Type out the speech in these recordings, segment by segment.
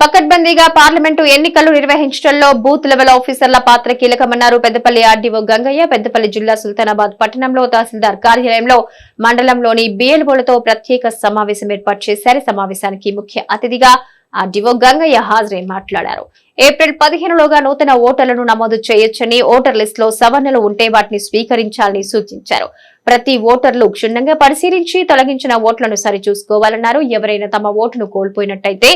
పకడ్బందీగా పార్లమెంటు ఎన్నికలు నిర్వహించడంలో బూత్ లెవెల్ ఆఫీసర్ల పాత్ర కీలకమన్నారు పెద్దపల్లి ఆర్డీఓ గంగయ్య. పెద్దపల్లి జిల్లా సుల్తానాబాద్ పట్టణంలో తహసీల్దార్ కార్యాలయంలో మండలంలోని బిఎల్ఓలతో ప్రత్యేక సమావేశం ఏర్పాటు చేశారు. సమావేశానికి ముఖ్య అతిథిగా ఆర్డీఓ గంగయ్య హాజరై మాట్లాడారు. ఏప్రిల్ పదిహేనులోగా నూతన ఓటర్లను నమోదు చేయొచ్చని ఓటర్ లిస్ట్లో సవరణలు ఉంటే వాటిని స్వీకరించాలని సూచించారు. ప్రతి ఓటర్లు క్షుణ్ణంగా పరిశీలించి తొలగించిన ఓట్లను సరిచూసుకోవాలన్నారు. ఎవరైనా తమ ఓటును కోల్పోయినట్టయితే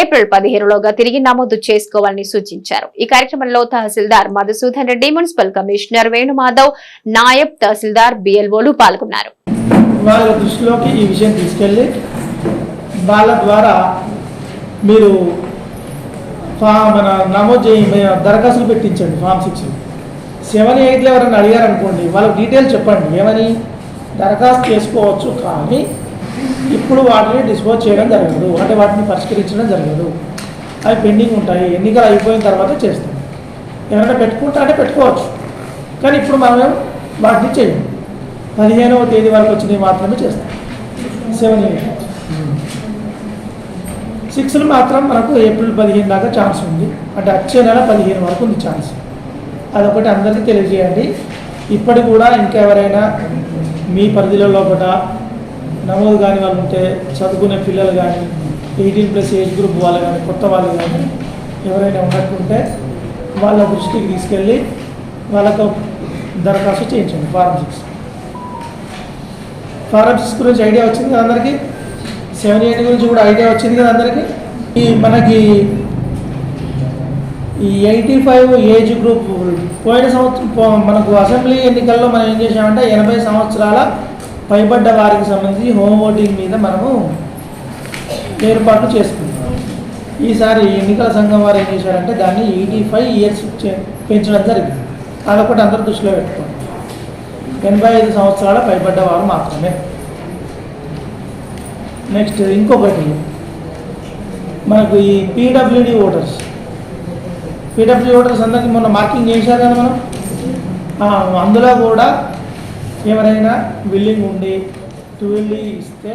ఏప్రిల్ పదిహేనులోగా తిరిగి నమోదు చేసుకోవాలని సూచించారు. ఈ కార్యక్రమంలో తహసీల్దార్ మధుసూదన్ రెడ్డి మున్సిపల్ కమిషనర్ వేణుమాధవ్ నాయబ్ తహసీల్దార్ బిఎల్ఓలు పాల్గొన్నారు. వాళ్ళ దృష్టిలోకి ఈ విషయం తీసుకెళ్ళి వాళ్ళ ద్వారా మీరు ఫా మన నమోదు చేయ దరఖాస్తులు పెట్టించండి ఫామ్ సిక్స్ సెవెన్ ఎయిట్లో ఎవరైనా అడిగారు అనుకోండి వాళ్ళకి డీటెయిల్ చెప్పండి. ఏమని? దరఖాస్తు చేసుకోవచ్చు కానీ ఇప్పుడు వాటిని డిస్పోజ్ చేయడం జరగదు. అంటే వాటిని పరిష్కరించడం జరగదు. అవి పెండింగ్ ఉంటాయి. ఎన్నికలు అయిపోయిన తర్వాత చేస్తాం. ఎవరైనా పెట్టుకుంటా అంటే పెట్టుకోవచ్చు. కానీ ఇప్పుడు మనం వాటిని చేయం పదిహేనవ తేదీ వరకు వచ్చినవి మాత్రమే చేస్తాం. సెవెన్ ఎయిట్ సిక్స్లు మాత్రం మనకు ఏప్రిల్ పదిహేను దాకా ఛాన్స్ ఉంది. అంటే వచ్చే నెల పదిహేను వరకు ఉంది ఛాన్స్. అదొకటి అందరికీ తెలియజేయండి. ఇప్పటి కూడా ఇంకెవరైనా మీ పరిధిలో లోపల నమోదు కాని వాళ్ళు ఉంటే చదువుకునే పిల్లలు కానీ ఎయిటీన్ ప్లస్ ఏజ్ గ్రూప్ వాళ్ళు కానీ కొత్త వాళ్ళు కానీ ఎవరైనా ఉన్నట్టుంటే వాళ్ళ దృష్టికి తీసుకెళ్ళి వాళ్ళకు దరఖాస్తు చేయించండి ఫారం సిక్స్. ఫారం సిక్స్ గురించి ఐడియా వచ్చింది కదా అందరికీ? సెవెన్ ఎయిట్ గురించి కూడా ఐడియా వచ్చింది కదా అందరికీ? ఈ మనకి ఈ ఎయిటీ ఫైవ్ ఏజ్ గ్రూప్ పోయిన సంవత్సరం పో- మనకు అసెంబ్లీ ఎన్నికల్లో మనం ఏం చేసామంటే ఎనభై సంవత్సరాల పైబడ్డ వారికి సంబంధించి హోమ్ ఓటింగ్ మీద మనము ఏర్పాట్లు చేసుకున్నాం. ఈసారి ఎన్నికల సంఘం వారు ఏం చేశారంటే దాన్ని ఎయిటీ ఫైవ్ ఇయర్స్ పెంచడం జరిగింది. అదొకటి అందరూ దృష్టిలో పెట్టుకోండి. ఎనభై ఐదు సంవత్సరాల పైబడ్డ వారు మాత్రమే. నెక్స్ట్ ఇంకొకటి. మనకు ఈ పీడబ్ల్యూడి ఓటర్స్. పీడబ్ల్యూ ఓటర్స్ అందరికీ మొన్న మార్కింగ్ చేశారు కదా మనం? అందులో కూడా ఎవరైనా బిల్లింగ్ ఉండి టూ ఇస్తే